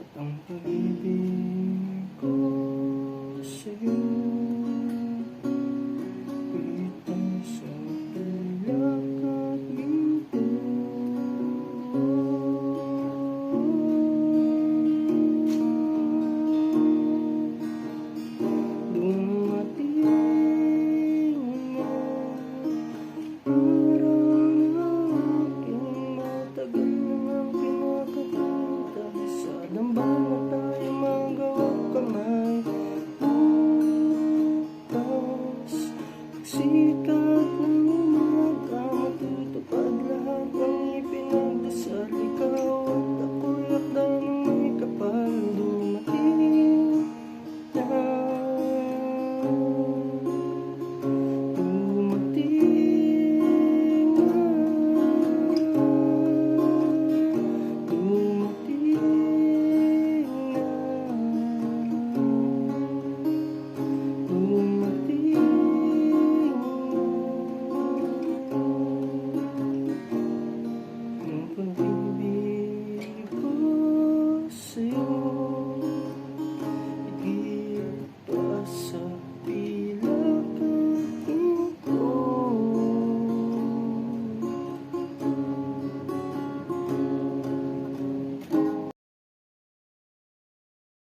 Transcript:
At ang pag-ibig see God.